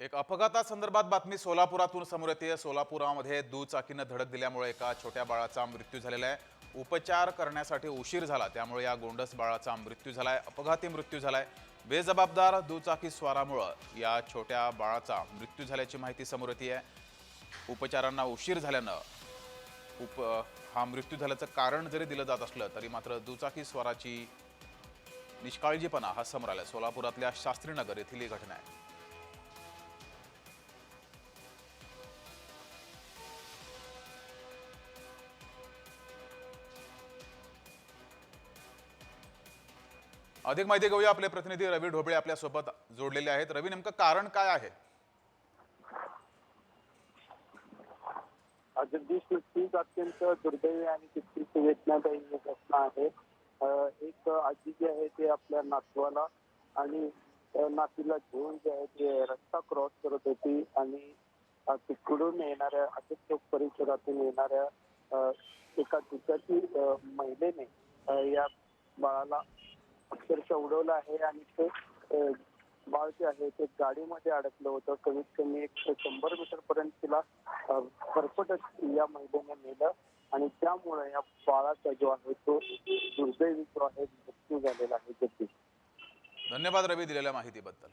एक अपघातासंदर्भात बातमी सोलापुरातून समोर येते. सोलापुरामध्ये दुचाकीनं धडक दिल्यामुळे एका छोट्या बाळाचा मृत्यू झालेला आहे. उपचार करण्यासाठी उशीर झाला त्यामुळे या गोंडस बाळाचा मृत्यू झालाय अपघाती मृत्यू झालाय. बेजबाबदार दुचाकी स्वारामुळं या छोट्या बाळाचा मृत्यू झाल्याची माहिती समोर येते. आहे उपचारांना उशीर झाल्यानं उप हा मृत्यू झाल्याचं कारण जरी दिलं जात असलं तरी मात्र दुचाकी स्वाराची निष्काळजीपणा हा समोर आला सोलापुरातल्या शास्त्रीनगर येथील ही घटना आहे. अधिक माहिती घेऊया आपले प्रतिनिधी रवी ढोबळे आपल्यासोबत जोडलेले आहेत. रवी नेमकं कारण काय आहे? जगदीश नुकतीच अत्यंत दुर्दैवी आणि तितकीच वेदनादायी घटना आहे. एक आजी जी आहे ते आपल्या नातवाला आणि नातीला घेऊन जे आहे ते रस्ता क्रॉस करत होती आणि तिकडून येणाऱ्या अशोक चौक परिसरातून येणाऱ्या एका दुचाकी महिलेने या बाळाला अक्षरशः उडवलं आहे आणि ते बाळ जे आहे ते गाडीमध्ये अडकलं होतं. कमीत कमी एक शंभर मीटर पर्यंत तिला अं, या महिलेने नेलं आणि त्यामुळे या बाळाचा जो आहे तो दुर्दैवी जो आहे मृत्यू झालेला आहे. धन्यवाद रवी दिलेल्या माहितीबद्दल.